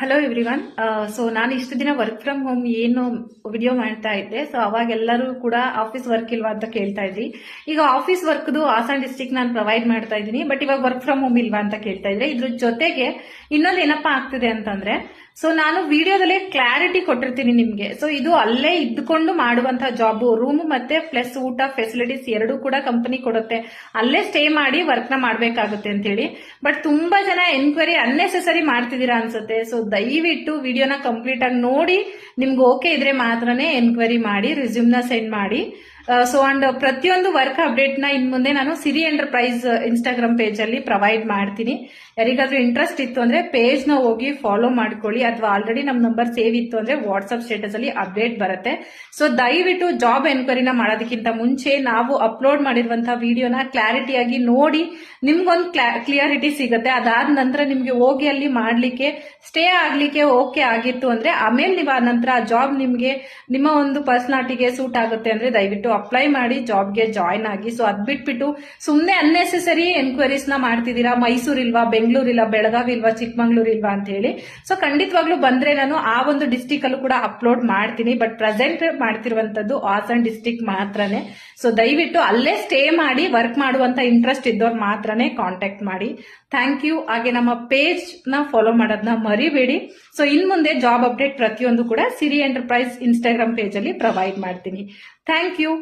Hello everyone so ನಾನು ಇಷ್ಟು ದಿನ ವರ್ಕ್ ಫ್ರಮ್ ಹೋಮ್ ಏನು ವಿಡಿಯೋ ಮಾಡ್ತಾ ಇದ್ದೆ. ಸೊ ಅವಾಗ ಎಲ್ಲರೂ ಕೂಡ ಆಫೀಸ್ ವರ್ಕ್ ಇಲ್ವಾ ಅಂತ ಕೇಳ್ತಾ ಇದ್ರಿ. ಈಗ ಆಫೀಸ್ ವರ್ಕ್ದು ಹಾಸನ್ ಡಿಸ್ಟಿಕ್ ನಾನು ಪ್ರೊವೈಡ್ ಮಾಡ್ತಾ ಇದ್ದೀನಿ. ಬಟ್ ಇವಾಗ ವರ್ಕ್ ಫ್ರಮ್ ಹೋಮ್ ಇಲ್ವಾ ಅಂತ ಕೇಳ್ತಾ ಇದ್ರೆ. ಇದ್ರ ಜೊತೆಗೆ ಇನ್ನೊಂದು ಏನಪ್ಪಾ ಆಗ್ತಿದೆ ಅಂತಂದ್ರೆ ಸೊ ನಾನು ವಿಡಿಯೋದಲ್ಲಿ ಕ್ಲಾರಿಟಿ ಕೊಟ್ಟಿರ್ತೀನಿ ನಿಮ್ಗೆ. ಸೊ ಇದು ಅಲ್ಲೇ ಇದ್ದುಕೊಂಡು ಮಾಡುವಂತಹ ಜಾಬ್ ರೂಮ್ ಮತ್ತೆ ಪ್ಲಸ್ ಊಟ ಫೆಸಿಲಿಟೀಸ್ ಎರಡೂ ಕೂಡ ಕಂಪನಿ ಕೊಡುತ್ತೆ. ಅಲ್ಲೇ ಸ್ಟೇ ಮಾಡಿ ವರ್ಕ್ನ ಮಾಡಬೇಕಾಗುತ್ತೆ ಅಂತ ಹೇಳಿ ಬಟ್ ತುಂಬಾ ಜನ ಎನ್ಕ್ವೈರಿ ಅನ್ನೆಸೆಸರಿ ಮಾಡ್ತಿದ್ದೀರಾ ಅನ್ಸುತ್ತೆ. ಸೊ ದಯವಿಟ್ಟು ವಿಡಿಯೋನ ಕಂಪ್ಲೀಟ್ ಆಗಿ ನೋಡಿ, ನಿಮ್ಗೆ ಓಕೆ ಇದ್ರೆ ಮಾತ್ರನೇ ಎನ್ಕ್ವೈರಿ ಮಾಡಿ ರಿಸ್ಯೂಮ್ನ ಸೆಂಡ್ ಮಾಡಿ. ಸೊ ಅಂಡ್ ಪ್ರತಿಯೊಂದು ವರ್ಕ್ ಅಪ್ಡೇಟ್ನ ಇನ್ ಮುಂದೆ ನಾನು ಸಿರಿ ಎಂಟರ್ಪ್ರೈಸ್ ಇನ್ಸ್ಟಾಗ್ರಾಮ್ ಪೇಜ್ ಅಲ್ಲಿ ಪ್ರೊವೈಡ್ ಮಾಡ್ತೀನಿ. ಯಾರಿಗಾದ್ರೂ ಇಂಟ್ರೆಸ್ಟ್ ಇತ್ತು ಅಂದ್ರೆ ಪೇಜ್ನ ಹೋಗಿ ಫಾಲೋ ಮಾಡ್ಕೊಳ್ಳಿ. ಅಥವಾ ಆಲ್ರೆಡಿ ನಮ್ ನಂಬರ್ ಸೇವ್ ಇತ್ತು ಅಂದ್ರೆ ವಾಟ್ಸ್ಆಪ್ ಸ್ಟೇಟಸ್ ಅಲ್ಲಿ ಅಪ್ಡೇಟ್ ಬರುತ್ತೆ. ಸೊ ದಯವಿಟ್ಟು ಜಾಬ್ ಎನ್ಕ್ವೈರಿನ ಮಾಡೋದಕ್ಕಿಂತ ಮುಂಚೆ ನಾವು ಅಪ್ಲೋಡ್ ಮಾಡಿರುವಂತಹ ವಿಡಿಯೋನ ಕ್ಲಾರಿಟಿಯಾಗಿ ನೋಡಿ. ನಿಮ್ಗೊಂದು ಕ್ಲಿಯರಿಟಿ ಸಿಗುತ್ತೆ. ಅದಾದ ನಂತರ ನಿಮ್ಗೆ ಹೋಗಿ ಅಲ್ಲಿ ಮಾಡ್ಲಿಕ್ಕೆ ಸ್ಟೇ ಆಗ್ಲಿಕ್ಕೆ ಓಕೆ ಆಗಿತ್ತು ಅಂದ್ರೆ ಆಮೇಲೆ ನೀವು ಆ ನಂತರ ಆ ಜಾಬ್ ನಿಮ್ಗೆ, ನಿಮ್ಮ ಒಂದು ಪರ್ಸನಾಲಿಟಿಗೆ ಸೂಟ್ ಆಗುತ್ತೆ ಅಂದ್ರೆ ದಯವಿಟ್ಟು ಅಪ್ಲೈ ಮಾಡಿ ಜಾಬ್ಗೆ ಜಾಯ್ನ್ ಆಗಿ. ಸೊ ಅದ್ ಬಿಟ್ಬಿಟ್ಟು ಸುಮ್ನೆ ಅನ್ನೆಸೆಸರಿ ಎನ್ಕ್ವೈರೀಸ್ನ ಮಾಡ್ತಿದ್ದೀರಾ? ಮೈಸೂರು ಇಲ್ವಾ, ಬೆಂಗಳೂರು ಇಲ್ಲ ಬೆಳಗಾವಿ ಇಲ್ವಾ, ಚಿಕ್ಕಮಂಗ್ಳೂರು ಇಲ್ವಾ ಅಂತ ಹೇಳಿ. ಸೊ ಖಂಡಿತವಾಗ್ಲೂ ಬಂದ್ರೆ ನಾನು ಆ ಒಂದು ಡಿಸ್ಟಿಕ್ ಅಲ್ಲೂ ಕೂಡ ಅಪ್ಲೋಡ್ ಮಾಡ್ತೀನಿ. ಬಟ್ ಪ್ರೆಸೆಂಟ್ ಮಾಡ್ತಿರುವಂತದ್ದು ಹಾಸನ್ ಡಿಸ್ಟಿಕ್ ಮಾತ್ರನೇ. ಸೊ ದಯವಿಟ್ಟು ಅಲ್ಲೇ ಸ್ಟೇ ಮಾಡಿ ವರ್ಕ್ ಮಾಡುವಂತ ಇಂಟ್ರೆಸ್ಟ್ ಇದ್ದವ್ರು ಮಾತ್ರನೇ ಕಾಂಟ್ಯಾಕ್ಟ್ ಮಾಡಿ. ಥ್ಯಾಂಕ್ ಯು ಹಾಗೆ ನಮ್ಮ ಪೇಜ್ನ ಫಾಲೋ ಮಾಡೋದನ್ನ ಮರಿಬೇಡಿ. ಸೊ ಇನ್ ಮುಂದೆ ಜಾಬ್ ಅಪ್ಡೇಟ್ ಪ್ರತಿಯೊಂದು ಕೂಡ ಸಿರಿ ಎಂಟರ್ಪ್ರೈಸ್ ಇನ್ಸ್ಟಾಗ್ರಾಮ್ ಪೇಜ್ ಅಲ್ಲಿ ಪ್ರೊವೈಡ್ ಮಾಡ್ತೀನಿ. Thank you